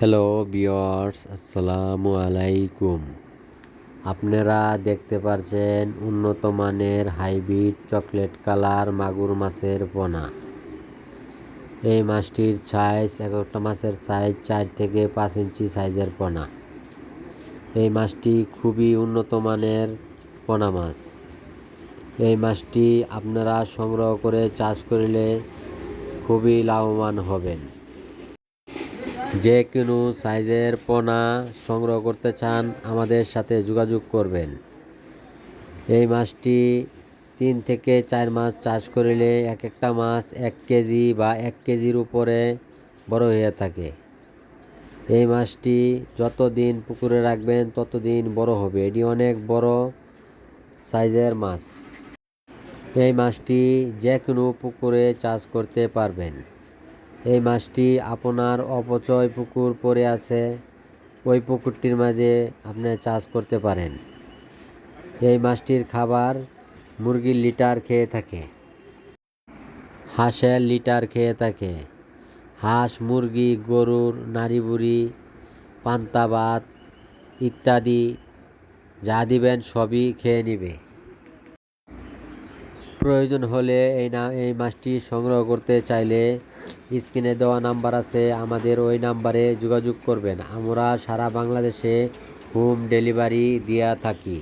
Hello বিয়ার্স আসসালামু আলাইকুম। আপনারা দেখতে পারছেন উন্নত মানের হাইব্রিড চকলেট কালার মাগুর মাছের পোনা। এই মাছটির সাইজ এক একটা মাছের সাইজ চার থেকে পাঁচ ইঞ্চি সাইজের পোনা। এই মাছটি খুবই উন্নত মানের পোনা মাছ। এই মাছটি আপনারা সংগ্রহ করে চাষ করলে খুবই লাভবান হবেন। যে কোনো সাইজের পোনা সংগ্রহ করতে চান, আমাদের সাথে যোগাযোগ করবেন। এই মাছটি তিন থেকে চার মাস চাষ করিলে এক একটা মাছ এক কেজি বা এক কেজির উপরে বড় হয়ে থাকে। এই মাছটি যতদিন পুকুরে রাখবেন, ততদিন বড় হবে। এটি অনেক বড় সাইজের মাছ। এই মাছটি যে কোনো পুকুরে চাষ করতে পারবেন। এই মাছটি আপনার অপচয় পুকুর পড়ে আছে। ওই পুকুরটির মাঝে আপনি চাষ করতে পারেন। এই মাছটির খাবার মুরগির লিটার খেয়ে থাকে। হাঁসের লিটার খেয়ে থাকে। হাঁস, মুরগি, গরুর নারী বুড়ি পান্তা ইত্যাদি যা দিবেন সবই খেয়ে নিবে। প্রয়োজন হলে এই না, এই মাছটি সংগ্রহ করতে চাইলে স্ক্রিনে দেওয়া নাম্বার আছে, আমাদের ওই নাম্বারে যোগাযোগ করবেন। আমরা সারা বাংলাদেশে হোম ডেলিভারি দিয়া থাকি।